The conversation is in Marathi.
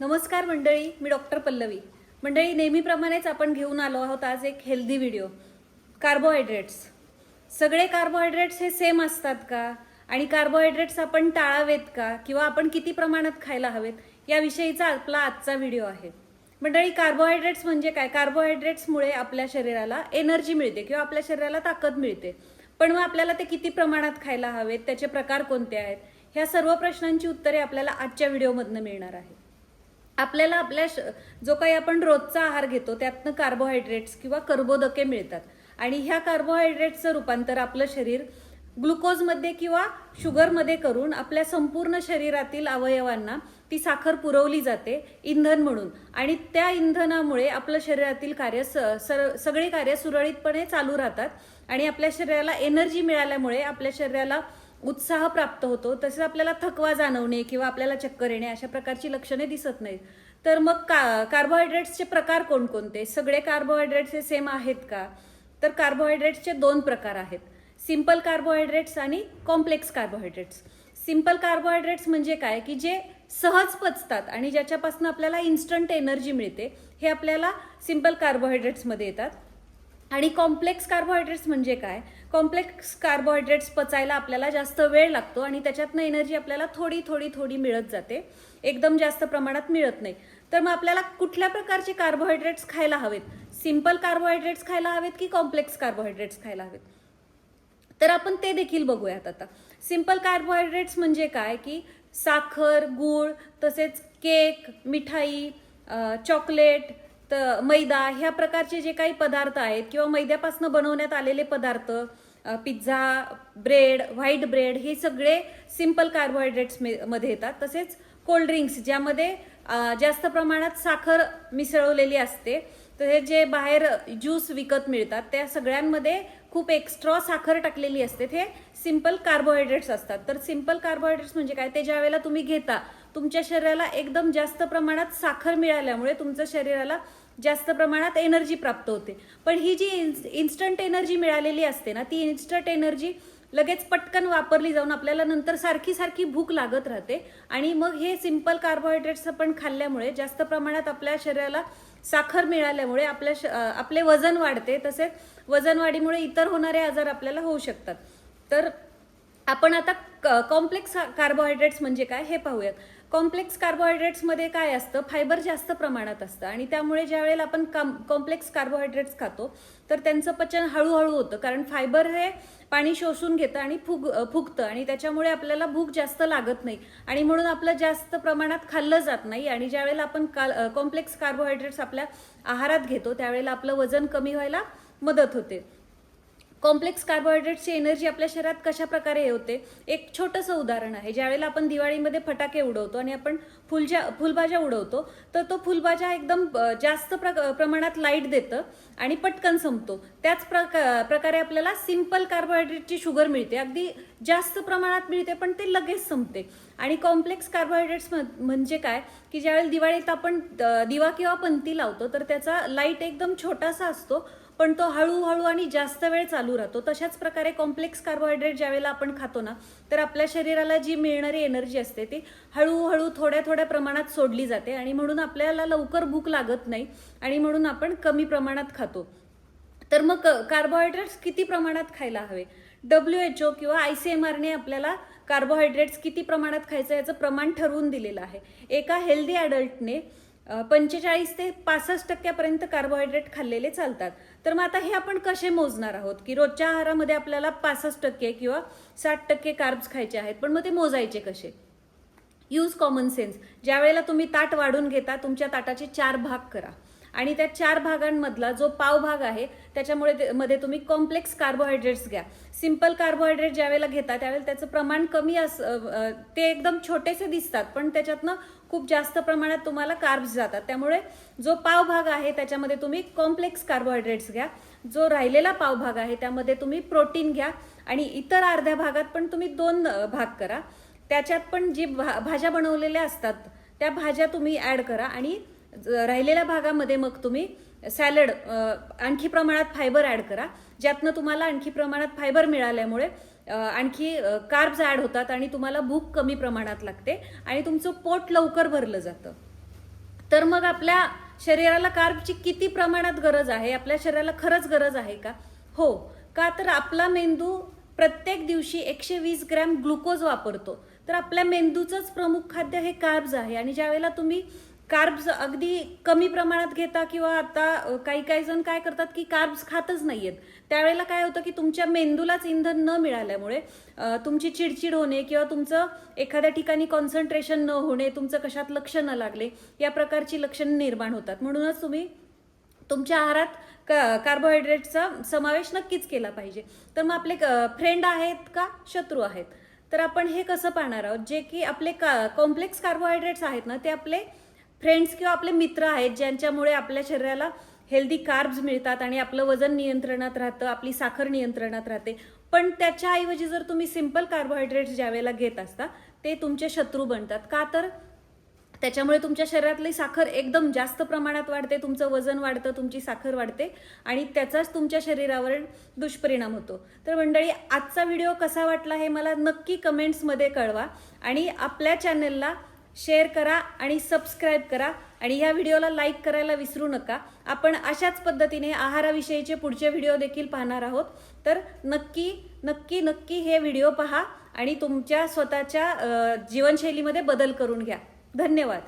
नमस्कार मंडळी मी डॉक्टर पल्लवी. मंडळी नेहमीप्रमाणेच आपण घेऊन आलो आहोत आज एक हेल्दी व्हिडिओ. कार्बोहायड्रेट्स. सगळे कार्बोहायड्रेट्स हे सेम असतात का? आणि कार्बोहायड्रेट्स आपण टाळावेत का? किंवा आपण किती प्रमाणात खायला हवेत? याविषयीचा आपला आजचा व्हिडिओ आहे. मंडळी कार्बोहायड्रेट्स म्हणजे काय? कार्बोहायड्रेट्समुळे आपल्या शरीराला एनर्जी मिळते किंवा आपल्या शरीराला ताकद मिळते. पण मग आपल्याला ते किती प्रमाणात खायला हवेत? त्याचे प्रकार कोणते आहेत? ह्या सर्व प्रश्नांची उत्तरे आपल्याला आजच्या व्हिडिओमधनं मिळणार आहेत आपल्याला आपल्या श- जो काही आपण रोजचा आहार घेतो त्यातनं कार्बोहायड्रेट्स किंवा कर्बोदके मिळतात. आणि ह्या कार्बोहायड्रेट्सचं रूपांतर आपलं शरीर ग्लुकोजमध्ये किंवा शुगरमध्ये करून आपल्या संपूर्ण शरीरातील अवयवांना ती साखर पुरवली जाते इंधन म्हणून. आणि त्या इंधनामुळे आपलं शरीरातील कार्य स सर सगळी कार्य सुरळीतपणे चालू राहतात. आणि आपल्या शरीराला एनर्जी मिळाल्यामुळे आपल्या शरीराला उत्साह प्राप्त होतो तसेच आपल्याला थकवा जाणवणे किंवा आपल्याला चक्कर येणे अशा प्रकारची लक्षणे दिसत नाहीत. तर मग का कार्बोहायड्रेट्सचे प्रकार कोणकोणते? सगळे कार्बोहायड्रेट्स हे सेम आहेत का? तर कार्बोहायड्रेट्सचे दोन प्रकार आहेत. सिंपल कार्बोहायड्रेट्स आणि कॉम्प्लेक्स कार्बोहायड्रेट्स सिंपल कार्बोहायड्रेट्स म्हणजे काय? की जे सहज पचतात आणि ज्याच्यापासून आपल्याला इन्स्टंट एनर्जी मिळते हे आपल्याला सिंपल कार्बोहायड्रेट्समध्ये येतात. आणि कॉम्प्लेक्स कार्बोहायड्रेट्स म्हणजे काय? कॉम्प्लेक्स कार्बोहायड्रेट्स पचायला आपल्याला जास्त वेळ लागतो आणि त्याच्यातनं एनर्जी आपल्याला थोडी थोडी थोडी मिळत जाते. एकदम जास्त प्रमाणात मिळत नाही. तर मग आपल्याला कुठल्या प्रकारचे कार्बोहायड्रेट्स खायला हवेत? सिंपल कार्बोहायड्रेट्स खायला हवेत की कॉम्प्लेक्स कार्बोहायड्रेट्स खायला हवेत? तर आपण ते देखील बघूयात आता. सिंपल कार्बोहायड्रेट्स म्हणजे काय? की साखर गूळ तसेच केक मिठाई चॉकलेट तर मैदा ह्या प्रकारचे जे काही पदार्थ आहेत किंवा मैद्यापासून बनवण्यात आलेले पदार्थ पिझ्झा ब्रेड व्हाईट ब्रेड हे सगळे सिंपल कार्बोहायड्रेट्समध्ये येतात. तसेच कोल्ड्रिंक्स ज्यामध्ये जास्त प्रमाणात साखर मिसळवलेली असते तर हे जे बाहेर ज्यूस विकत मिळतात त्या सगळ्यांमध्ये खूप एक्स्ट्रा साखर टाकलेली असते. ते सिंपल कार्बोहायड्रेट्स असतात. तर सिंपल कार्बोहायड्रेट्स म्हणजे काय? ते ज्या वेळेला तुम्ही घेता तुमच्या शरीराला एकदम जास्त प्रमाणात साखर मिळाल्यामुळे तुमच्या शरीराला जास्त प्रमाणात एनर्जी प्राप्त होते. पण ही जी इन्स्टंट एनर्जी मिळालेली असते ना ती इन्स्टंट एनर्जी लगेच पटकन वापरली जाऊन आपल्याला नंतर सारखी सारखी भूक लागत राहते. आणि मग हे सिंपल कार्बोहायड्रेट्स आपण खाल्ल्यामुळे जास्त प्रमाणात आपल्या शरीराला साखर मिळाल्यामुळे आपल्या श- आपले वजन वाढते. तसेच वजन वाढीमुळे इतर होणारे आजार आपल्याला होऊ शकतात. तर आपण आता कॉम्प्लेक्स कार्बोहायड्रेट्स म्हणजे काय हे पाहूयात. कॉम्प्लेक्स कार्बोहायड्रेट्समध्ये काय असतं? फायबर जास्त प्रमाणात असतं. आणि त्यामुळे ज्या वेळेला आपण कॉम्प्लेक्स कार्बोहायड्रेट्स खातो तर त्यांचं पचन हळूहळू होतं. कारण फायबर हे पाणी शोषून घेतं आणि फुग फुगतं. आणि त्याच्यामुळे आपल्याला भूक जास्त लागत नाही. आणि म्हणून आपलं जास्त प्रमाणात खाल्लं जात नाही. आणि ज्या वेळेला आपण कॉम्प्लेक्स कार्बोहायड्रेट्स आपल्या आहारात घेतो त्यावेळेला आपलं वजन कमी व्हायला मदत होते. कॉम्प्लेक्स कार्बोहायड्रेट्सची एनर्जी आपल्या शरीरात कशा प्रकारे होते एक छोटंसं उदाहरण आहे. ज्यावेळेला आपण दिवाळीमध्ये फटाके उडवतो आणि आपण फुलज्या फुलभाज्या उडवतो तर तो फुलभाज्या एकदम जास्त प्र प्रमाणात लाइट देतं आणि पटकन संपतो. त्याच प्रका प्रकारे आपल्याला सिंपल कार्बोहायड्रेटची शुगर मिळते. अगदी जास्त प्रमाणात मिळते पण ते लगेच संपते. आणि कॉम्प्लेक्स कार्बोहायड्रेट्स म्हणजे काय? की ज्यावेळेला दिवाळीत आपण दिवा किंवा पंती लावतो तर त्याचा लाइट एकदम छोटासा असतो. पण तो हळूहळू आणि जास्त वेळ चालू राहतो. तशाच प्रकारे कॉम्प्लेक्स कार्बोहायड्रेट ज्यावेळेला आपण खातो ना तर आपल्या शरीराला जी मिळणारी एनर्जी असते ती हळूहळू थोड्या थोड्या प्रमाणात सोडली जाते आणि म्हणून आपल्याला लवकर भूक लागत नाही आणि म्हणून आपण कमी प्रमाणात खातो. तर मग कार्बोहायड्रेट्स किती प्रमाणात खायला हवे? डब्ल्यू एच ओ किंवा आय सी एम आरने आपल्याला कार्बोहायड्रेट्स किती प्रमाणात खायचं याचं प्रमाण ठरवून दिलेलं आहे. एका हेल्दी ॲडल्टने पंचेचाळीस ते पासष्ट टक्क्यापर्यंत कार्बोहायड्रेट खाल्लेले चालतात. तर मग आता हे आपण कसे मोजणार आहोत? की रोजच्या आहारामध्ये आपल्याला पासष्ट टक्के किंवा साठ टक्के कार्ब्स खायचे आहेत पण मग ते मोजायचे कसे? यूज कॉमन सेन्स ज्या वेळेला तुम्ही ताट वाढून घेता तुमच्या ताटाचे चार भाग करा. आणि त्या चार भागांमधला जो पाव भाग आहे त्याच्यामुळे ते- मध्ये तुम्ही कॉम्प्लेक्स कार्बोहायड्रेट्स घ्या. सिंपल कार्बोहायड्रेट ज्यावेळेला घेता त्यावेळेला त्याचं प्रमाण कमी अस ते एकदम छोटेसे दिसतात पण त्याच्यातनं खूप जास्त प्रमाणात तुम्हाला कार्ब्स जातात. त्यामुळे जो पाव भाग आहे त्याच्यामध्ये तुम्ही कॉम्प्लेक्स कार्बोहायड्रेट्स घ्या. जो राहिलेला पाव भाग आहे त्यामध्ये तुम्ही प्रोटीन घ्या आणि इतर अर्ध्या भागात पण तुम्ही दोन भाग करा. त्याच्यात पण जी भा भाज्या बनवलेल्या असतात त्या भाज्या तुम्ही ॲड करा आणि राहिलेल्या भागामध्ये मग तुम्ही सॅलड आणखी प्रमाणात फायबर ॲड करा. ज्यातनं तुम्हाला आणखी प्रमाणात फायबर मिळाल्यामुळे आणखी कार्ब्स ॲड होतात आणि तुम्हाला भूक कमी प्रमाणात लागते आणि तुमचं पोट लवकर भरलं जातं. तर मग आपल्या शरीराला कार्बची किती प्रमाणात गरज आहे? आपल्या शरीराला खरंच गरज आहे का? हो. का तर आपला मेंदू प्रत्येक दिवशी एकशे वीस ग्रॅम ग्लुकोज वापरतो. तर आपल्या मेंदूचंच प्रमुख खाद्य हे कार्ब्स आहे आणि ज्यावेळेला तुम्ही कार्ब्स अगदी कमी प्रमाणात घेता किंवा आता काही काही जण काय करतात की कार्ब्स खातच नाहीयेत. त्यावेळेला काय होतं की तुमच्या मेंदूलाच इंधन न मिळाल्यामुळे तुमची चिडचिड होणे किंवा तुमचं एखाद्या ठिकाणी कॉन्सन्ट्रेशन न होणे तुमचं कशात लक्ष न लागले या प्रकारची लक्षणं निर्माण होतात. म्हणूनच तुम्ही तुमच्या आहारात का कार्बोहायड्रेटचा समावेश नक्कीच केला पाहिजे. तर मग आपले फ्रेंड आहेत का? शत्रू आहेत. तर आपण हे कसं पाहणार आहोत? जे की आपले का कॉम्प्लेक्स कार्बोहायड्रेट्स आहेत ना ते आपले फ्रेंड्स किंवा आपले मित्र आहेत ज्यांच्यामुळे आपल्या शरीराला हेल्दी कार्ब्स मिळतात आणि आपलं वजन नियंत्रणात राहतं आपली साखर नियंत्रणात राहते. पण त्याच्याऐवजी जर तुम्ही सिंपल कार्बोहायड्रेट्स ज्यावेळेला घेत असता ते तुमचे शत्रू बनतात. का तर त्याच्यामुळे तुमच्या शरीरातली साखर एकदम जास्त प्रमाणात वाढते तुमचं वजन वाढतं तुमची साखर वाढते आणि त्याचाच तुमच्या शरीरावर दुष्परिणाम होतो. तर मंडळी आजचा व्हिडिओ कसा वाटला हे मला नक्की कमेंट्समध्ये कळवा आणि आपल्या चॅनलला शेअर करा आणि सबस्क्राईब करा. आणि या व्हिडिओला लाईक करायला विसरू नका. आपण अशाच पद्धतीने आहाराविषयीचे पुढचे व्हिडिओ देखील पाहणार आहोत. तर नक्की नक्की नक्की हे व्हिडिओ पहा आणि तुमच्या स्वतःच्या जीवनशैलीमध्ये बदल करून घ्या. धन्यवाद.